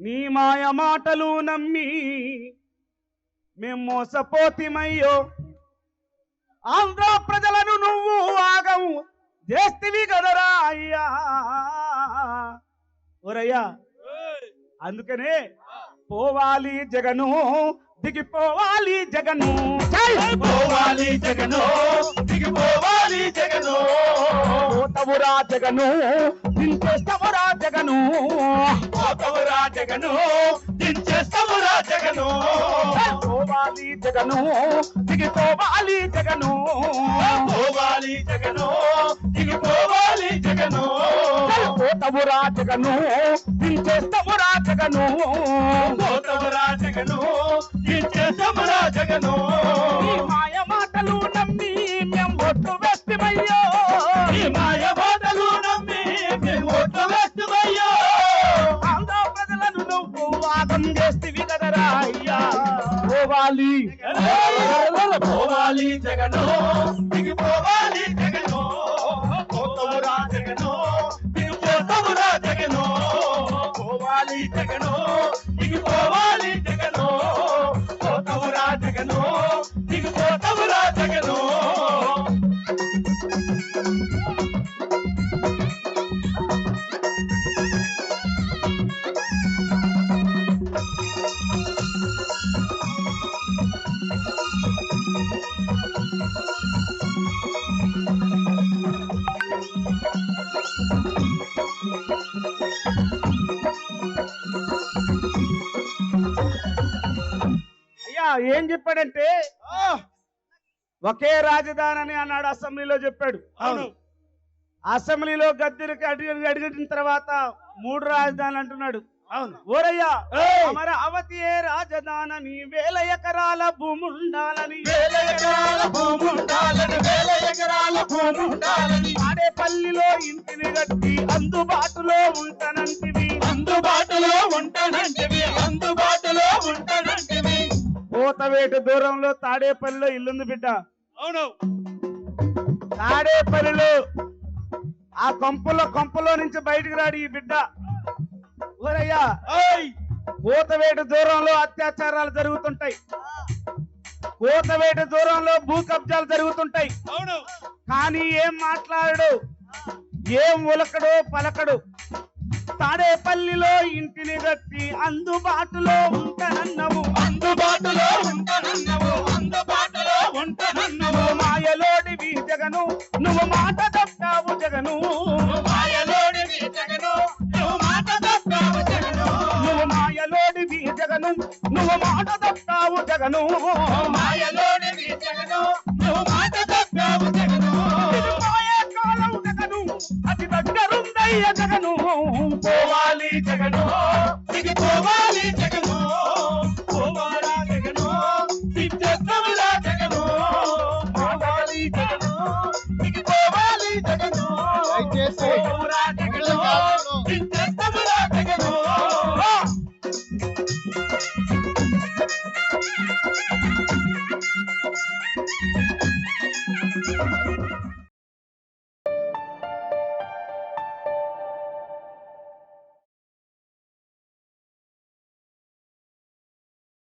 నీ మాయ మాటలు నమ్మి మేం మోసపోతిమయ్యో. ఆంధ్ర ప్రజలను నువ్వు ఆగము చేస్తివి కదరా అయ్యా. ఒరయ్యా అందుకనే పోవాలి జగను దిగిపోవాలి జగను. పోవాలి జగను దిగిపోవాలి పోతవురా జగను దించేస్తావురా జగను పోతవురా జగను దించేస్తావురా జగను పోవాలి జగను. దిగిపోవాలి జగను పోవాలి జగను. దిగిపోవాలి జగను పోతవురా జగను దించేస్తావురా జగను పోతవురా జగను దించేస్తావురా జగను పోవాలి. పోవాలి జగను దిగిపోవాలి జగను. పోతవురా జగను దిగిపోతవురా జగను. పోవాలి జగను దిగిపోవాలి జగను. పోతవురా జగను దిగిపోతవురా జగను. అయ్యా ఏం చెప్పాడంటే ఒకే రాజధాని అని అన్నాడు అసెంబ్లీలో చెప్పాడు. అవును. అసెంబ్లీలో గద్దెలకి అడిగి అడిగిన తర్వాత మూడు రాజధానులు అంటున్నాడు. అవును. ఓరయ్యా ఏయ్! అమరావతి ఏ రాజధాని వేల ఎకరాల భూమి ఉండాలని. వేల ఎకరాల భూమి ఉండాలని వేల ఎకరాల భూమి ఉండాలని. ఆడేపల్లిలో ఇంటిని కట్టి అందుబాటులో ఉంటానంటివి. అందుబాటులో కోతవేటు దూరంలో తాడేపల్లిలో ఇల్లుంది బిడ్డ. అవును. తాడేపల్లిలో ఆ కొంపలో కొంపలో నుంచి బయటికి రాడు ఈ బిడ్డ. ఓరయ్యా ఓయ్ కోతవేటు దూరంలో అత్యాచారాలు జరుగుతుంటాయి. కోతవేటు దూరంలో భూ కబ్జాలు జరుగుతుంటాయి. అవును. కానీ ఏం మాట్లాడడు? ఏం ఉలకడు పలకడు? తాడేపల్లిలో ఇంటిని కట్టి అందుబాటులో ఉంటానన్నవు. అందుబాటులో ఉంటానన్నవు. అందుబాటులో ఉంటానన్నవు. మాయలోడివి జగను నువ్వు మాట తప్పావు జగను. మాయలోడివి జగను నువ్వు మాట తప్పావు జగను. నువ్వు మాయలోడివి జగను నువ్వు మాట తప్పావు జగను. అన్నయ్య జగను. పోవాలి జగను. పోవాలి పోవాలి జగను. జగను. పోరా జగను. జగను.